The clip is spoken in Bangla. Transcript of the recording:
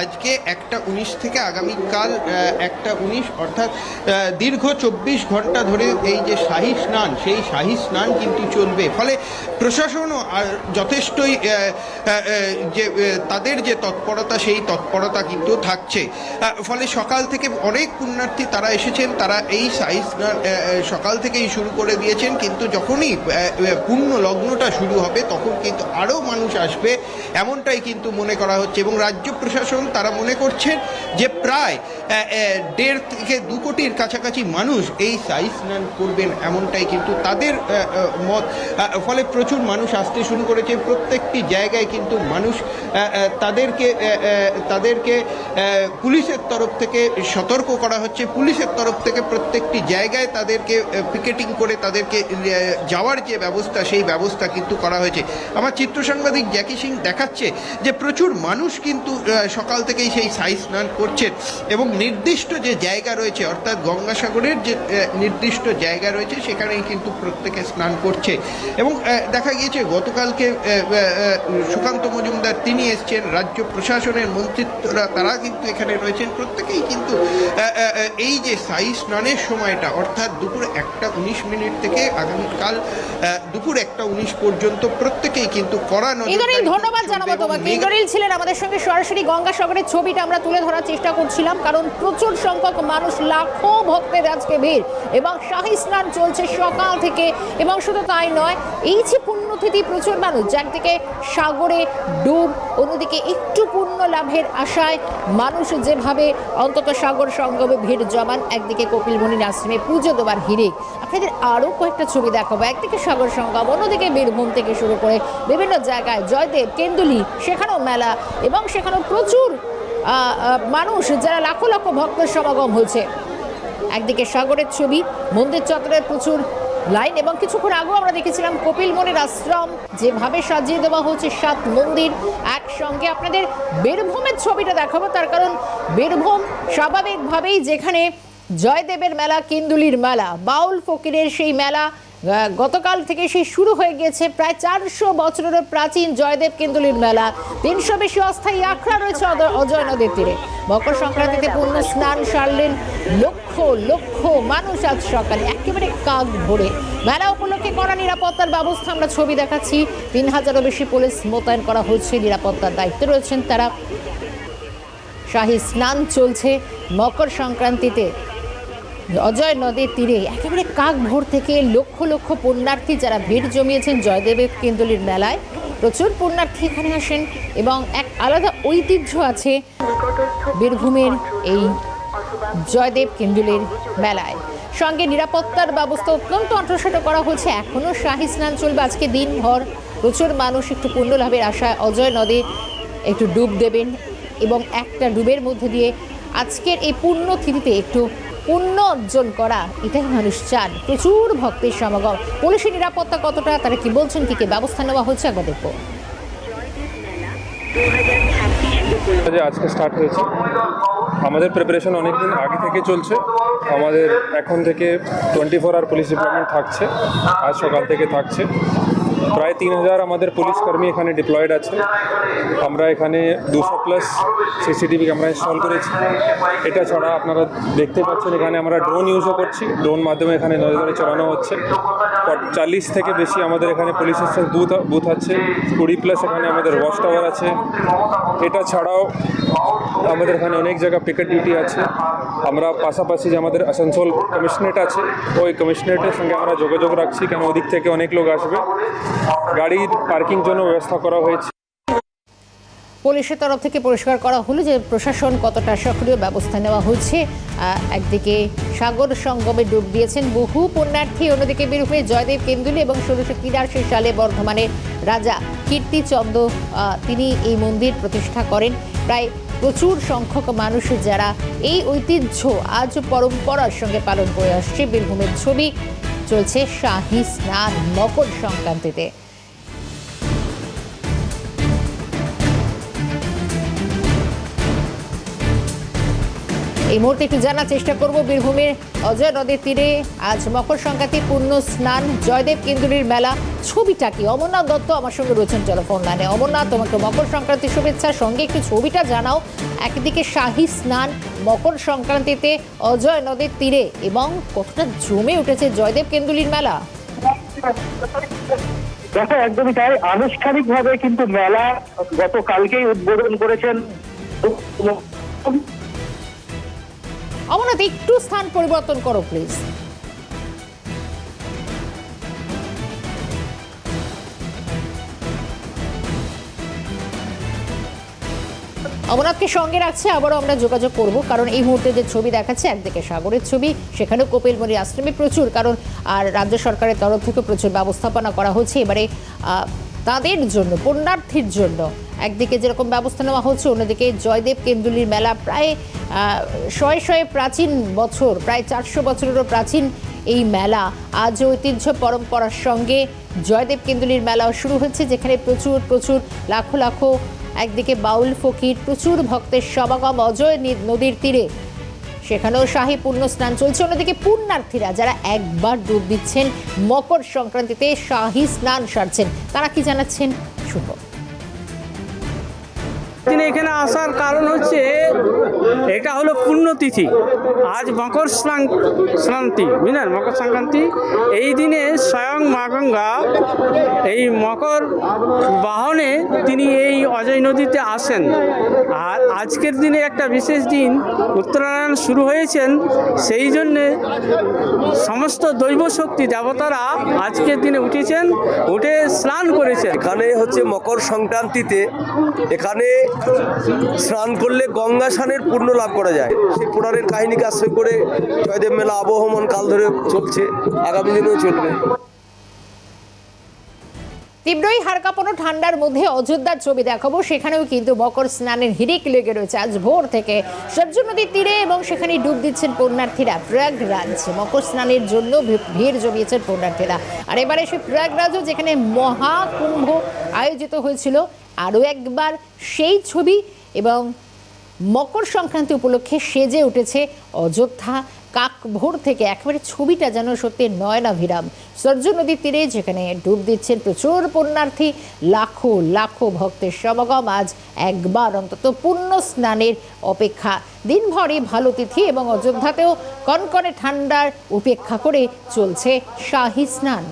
আজকে একটা উনিশ থেকে আগামীকাল একটা উনিশ, অর্থাৎ দীর্ঘ চব্বিশ ঘণ্টা ধরে এই যে শাহী স্নান, সেই শাহী স্নান কিন্তু চলবে। ফলে প্রশাসনও আর যথেষ্টই যে তাদের যে তৎপরতা, সেই তৎপরতা কিন্তু থাকছে। ফলে সকাল থেকে অনেক পুণ্যার্থী তারা এসেছেন, তারা এই শাহী স্নান সকাল থেকেই শুরু করে দিয়েছেন। কিন্তু যখনই পূর্ণ লগ্নটা শুরু হবে, তখন কিন্তু আরও মানুষ আসবে, এমনটাই কিন্তু মনে করা হচ্ছে। এবং রাজ্য প্রশাসন তারা মনে করছেন যে প্রায় দেড় থেকে দু কোটির কাছাকাছি মানুষ এই সাই স্নান করবেন এমনটাই কিন্তু তাদের মত। ফলে প্রচুর মানুষ আসতে শুরু করেছে। প্রত্যেকটি জায়গায় কিন্তু মানুষ তাদেরকে তাদেরকে পুলিশের তরফ থেকে সতর্ক করা হচ্ছে। পুলিশের তরফ থেকে প্রত্যেকটি জায়গায় তাদেরকে পিকেটিং করে তাদেরকে যাওয়ার যে ব্যবস্থা, সেই ব্যবস্থা কিন্তু করা হয়েছে। আমার চিত্র সাংবাদিক জ্যাকি সিং দেখাচ্ছে যে প্রচুর মানুষ কিন্তু সকাল থেকেই সেই সাই স্নান করছেন এবং নির্দিষ্ট যে জায়গা রয়েছে অর্থাৎ গঙ্গাসাগরের যে নির্দিষ্ট জায়গা রয়েছে সেখানেই কিন্তু প্রত্যেকে স্নান করছে। এবং দেখা গিয়েছে গতকালকে সুকান্ত মজুমদার তিনি এসছেন রাজ্য প্রশাসনের মন্ত্রিত্বরা তারা কিন্তু এখানে রয়েছেন। প্রত্যেকেই কিন্তু এই যে সাই স্নানের সময়টা অর্থাৎ দুপুর একটা উনিশ মিনিট থেকে আগামীকাল দুপুর একটা উনিশ পর্যন্ত প্রত্যেকেই কিন্তু ইন্দ্রনীল ধন্যবাদ জানাব তোমাকে। ইন্দ্রনীল ছিলেন আমাদের সঙ্গে সরাসরি গঙ্গাসাগরের ছবিটা আমরা তুলে ধরার চেষ্টা করছিলাম কারণ প্রচুর সংখ্যক মানুষ, লাখো ভক্তের আজকে ভিড়। এবং শাহী স্নান চলছে সকাল থেকে। এবং শুধু তাই নয়, এই যে পুণ্যতিথি, প্রচুর মানুষ। একদিকে সাগরে ডুব, অন্যদিকে একটু পুণ্য লাভের আশায় মানুষ যেভাবে অন্তত সাগর সঙ্গমে ভিড় জমান, একদিকে কপিলমণির আশ্রমে পুজো দেওয়ার হিরে আপনাদের আরও কয়েকটা ছবি দেখাবো। একদিকে সাগর সঙ্গম, অন্যদিকে বীরভূম থেকে শুরু করে বিভিন্ন জায়গায় জয়দেব কেন্দুলি সেখানেও মেলা এবং সেখানেও প্রচুর মানুষ যারা লাখো লাখো ভক্তের সমাগম হয়েছে। একদিকে সাগরের ছবি, মন্দির চত্বরের প্রচুর লাইন এবং কিছুক্ষণ আগেও আমরা দেখেছিলাম কপিল মনির আশ্রম, যেভাবে সাজিয়ে দেওয়া হচ্ছে সাত মন্দির একসঙ্গে। আপনাদের বীরভূমের ছবিটা দেখাবো, তার কারণ বীরভূম স্বাভাবিকভাবেই যেখানে জয়দেবের মেলা, কিন্দুলির মেলা, বাউল ফকিরের সেই মেলা গতকাল থেকে সেই শুরু হয়ে গিয়েছে প্রায় চারশো বছরেরও প্রাচীন জয়দেব কেন্দুলির মেলা। তিনশো বেশি অস্থায়ী আখড়া রয়েছে অজয় নদীর তীরে। মকর সংক্রান্তিতে পূর্ণ স্নান সারলেন লক্ষ লক্ষ মানুষ আজ সকালে। একেবারে কাক ভরে। মেলা উপলক্ষে করা নিরাপত্তার ব্যবস্থা আমরা ছবি দেখাচ্ছি। তিন হাজারও বেশি পুলিশ মোতায়েন করা হচ্ছে। নিরাপত্তার দায়িত্বে রয়েছেন তারা। শাহী স্নান চলছে মকর সংক্রান্তিতে। অজয় নদীর তীরে একেবারে কাক ভোর থেকে লক্ষ লক্ষ পুণ্যার্থী যারা ভিড় জমিয়েছেন জয়দেবের কেন্দুলির মেলায়। প্রচুর পুণ্যার্থী এখানে আসেন এবং এক আলাদা ঐতিহ্য আছে বীরভূমের এই জয়দেব কেন্দুলের মেলায়। সঙ্গে নিরাপত্তার ব্যবস্থা অত্যন্ত অন্তঃসাট করা হয়েছে। এখনও শাহী স্নান চলবে আজকে দিনভর। প্রচুর মানুষ একটু পুণ্য লাভের আশায় অজয় নদে একটু ডুব দেবেন এবং একটা ডুবের মধ্যে দিয়ে আজকের এই পুণ্য তিথিতে একটু পুণ্য অর্জন করা, এটাই মানুষ চান। প্রচুর ভক্তের সমাগম। পুলিশের নিরাপত্তা কতটা, তারা কি বলছেন, কি কি ব্যবস্থা নেওয়া হচ্ছে একবার দেখব। যে আজকে স্টার্ট হয়েছে, আমাদের প্রিপারেশন অনেক দিন আগে থেকে চলছে। আমাদের এখন থেকে twenty four hour police department থাকছে, আজ সকাল থেকে থাকছে। প্রায় তিন হাজার আমাদের পুলিশ কর্মী এখানে ডিপ্লয়েড আছে। আমরা এখানে দুশো প্লাস সিসিটিভি ক্যামেরা ইনস্টল করেছি। এটা ছাড়া আপনারা দেখতে পাচ্ছেন, এখানে আমরা ড্রোন ইউজও করছি। ড্রোন মাধ্যমে এখানে নজরদারি চালানো হচ্ছে। চাল্লিশ থেকে বেশি আমাদের এখানে পুলিশ স্টেশন বুথ বুথ আছে, কুড়ি প্লাস এখানে আমাদের ওয়াচ টাওয়ার আছে। এটা ছাড়াও আমাদের এখানে অনেক জায়গা পিকেট ডিউটি আছে। আমরা পাশাপাশি যে আমাদের আসানসোল কমিশনারেট আছে, ওই কমিশনারেটের সঙ্গে আমরা যোগাযোগ রাখছি, কেন ওদিক থেকে অনেক লোক আসবে। গাড়ির পার্কিং জন্য ব্যবস্থা করা হয়েছে। পুলিশের তরফ থেকে পরিষ্কার করা হলো যে প্রশাসন কতটা সক্রিয় ব্যবস্থা নেওয়া হচ্ছে। একদিকে সাগর সঙ্গমে ডুব দিয়েছেন বহু পুণ্যার্থী, অন্যদিকে বীরভূমে জয়দেব কেন্দুলি এবং ষোলোশো তিরাশি সালে বর্ধমানের রাজা কীর্তিচন্দ্র তিনি এই মন্দির প্রতিষ্ঠা করেন। প্রায় প্রচুর সংখ্যক মানুষ যারা এই ঐতিহ্য আজ পরম্পরার সঙ্গে পালন করে আসছে। বীরভূমের ছবি চলছে শাহী স্নান, মকর সংক্রান্তিতে। এই মুহূর্তে একটু জানার চেষ্টা করব। বীরভূমের অজয় নদীর তীরে আজ মকর সংক্রান্তি পূর্ণ স্নান। জয়দেব কেন্দুরির মেলা। ছবিটা কি? অমরনাথ দত্ত আমার সঙ্গে রয়েছেন টেলিফোন লাইনে অমরনাথ, তোমাকে মকর সংক্রান্তির শুভেচ্ছা। সঙ্গে একটু ছবিটা জানাও। একদিকে শাহী স্নান মকর সংক্রান্তিতে অজয় নদীর তীরে এবং কতটা জমে উঠেছে জয়দেব কেন্দুলির মেলা? দেখো, একদমই তাই। আনুষ্ঠানিকভাবে কিন্তু মেলা গতকালকেই উদ্বোধন করেছেন। অমরনাথ, একটু স্থান পরিবর্তন করো প্লিজ অমরনাথকে সঙ্গে রাখছে, আবারও আমরা যোগাযোগ করব, কারণ এই মুহূর্তে যে ছবি দেখাচ্ছে, একদিকে সাগরের ছবি, সেখানেও কপিলমণি আশ্রমে প্রচুর, কারণ আর রাজ্য সরকারের তরফ থেকে প্রচুর ব্যবস্থাপনা করা হচ্ছে। এবারে তাদের জন্য, পুণ্যার্থীর জন্য একদিকে যেরকম ব্যবস্থা নেওয়া হচ্ছে, অন্যদিকে জয়দেব কেন্দুলির মেলা প্রায় শয়ে শয়ে প্রাচীন বছর, প্রায় চারশো বছরেরও প্রাচীন এই মেলা। আজ ঐতিহ্য পরম্পরার সঙ্গে জয়দেব কেন্দুলির মেলাও শুরু হচ্ছে যেখানে প্রচুর প্রচুর, লাখো লাখো, একদিকে বাউল ফকির, প্রচুর ভক্তের সমাগম, অজয় নদীর তীরে। সেখানেও শাহী পুণ্য স্নান চলছে, অন্যদিকে পুণ্যার্থীরা যারা একবার ডুব দিচ্ছেন, মকর সংক্রান্তিতে শাহী স্নান সারছেন, তারা কি জানাচ্ছেন? শুভ দিনে এখানে আসার কারণ হচ্ছে এটা হলো পুণ্যতিথি। আজ মকর স্নান্তি বুঝলেন? মকর সংক্রান্তি, এই দিনে স্বয়ং মা গঙ্গা এই মকর বাহনে তিনি এই অজয় নদীতে আসেন। আর আজকের দিনে একটা বিশেষ দিন, উত্তরায়ণ শুরু হয়েছেন, সেই জন্যে সমস্ত দৈব শক্তি দেবতারা আজকের দিনে উঠেছেন, উঠে স্নান করেছেন। এখানে হচ্ছে মকর সংক্রান্তিতে এখানে স্নান করলে গঙ্গা স্নানের পূর্ণ লাভ করা যায়। সেই পুরাণের কাহিনীকে আশ্রয় করে জয়দেব মেলা আবহমান কাল ধরে চলছে। আগামী দিনেও চলবে। তীব্রই হাড় ঠান্ডার মধ্যে অযোধ্যার ছবি দেখাবো। সেখানেও কিন্তু মকর স্নানের হিরিক লেগে রয়েছে। আজ ভোর থেকে সবজ নদীর তীরে এবং সেখানে ডুব দিচ্ছেন পুণ্যার্থীরা। প্রয়াগরাজ, মকর স্নানের জন্য ভিড় জমিয়েছেন পুণ্যার্থীরা। আর এবারে সে প্রয়াগরাজও যেখানে মহাকুম্ভ আয়োজিত হয়েছিল আরও একবার সেই ছবি এবং মকর সংক্রান্তি উপলক্ষে সেজে উঠেছে অযোধ্যা কাকভোর থেকে একেবারে ছবিটা যেন সত্যি নয়নাভিরাম সর্য নদীর তীরে যেখানে ডুব দিচ্ছেন প্রচুর পুণ্যার্থী, লাখো লাখো ভক্তের সমাগম আজ একবার অন্তত পূর্ণ স্নানের অপেক্ষা। দিনভরই ভালো তিথি এবং অযোধ্যাতেও কনকনে ঠান্ডার উপেক্ষা করে চলছে শাহী স্নান।